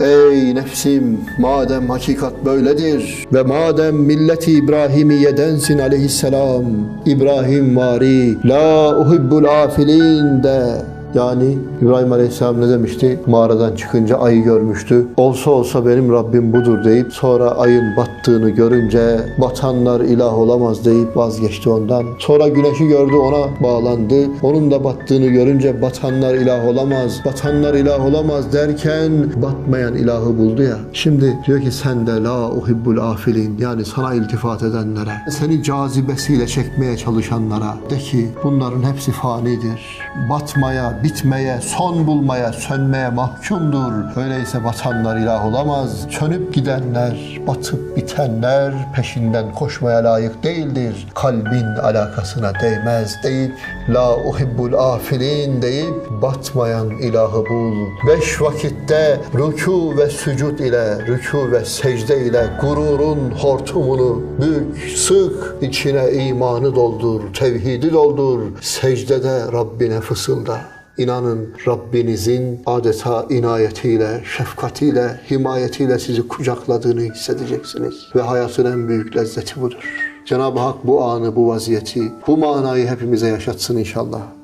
Ey nefsim madem hakikat böyledir ve madem milleti İbrahimiyedensin aleyhisselam İbrahim vari la uhibbul afilin de yani İbrahim Aleyhisselam ne demişti? Mağaradan çıkınca ayı görmüştü. Olsa olsa benim Rabbim budur deyip sonra ayın battığını görünce batanlar ilah olamaz deyip vazgeçti ondan. Sonra güneşi gördü ona bağlandı. Onun da battığını görünce batanlar ilah olamaz, batanlar ilah olamaz derken batmayan ilahı buldu ya. Şimdi diyor ki sen de la uhibbul afilin yani sana iltifat edenlere, seni cazibesiyle çekmeye çalışanlara de ki bunların hepsi fanidir. Batmaya, bitmeye, son bulmaya, sönmeye mahkumdur. Öyleyse batanlar ilah olamaz. Sönüp gidenler, batıp bitenler peşinden koşmaya layık değildir. Kalbin alakasına değmez deyip la uhibbul afilin deyip batmayan ilahı bul. Beş vakitte rükû ve sücud ile, rükû ve secde ile gururun hortumunu bük, sık, içine imanı doldur, tevhidi doldur. Secdede Rabbine fısılda. İnanın Rabbinizin adeta inayetiyle, şefkatiyle, himayetiyle sizi kucakladığını hissedeceksiniz. Ve hayatın en büyük lezzeti budur. Cenab-ı Hak bu anı, bu vaziyeti, bu manayı hepimize yaşatsın inşallah.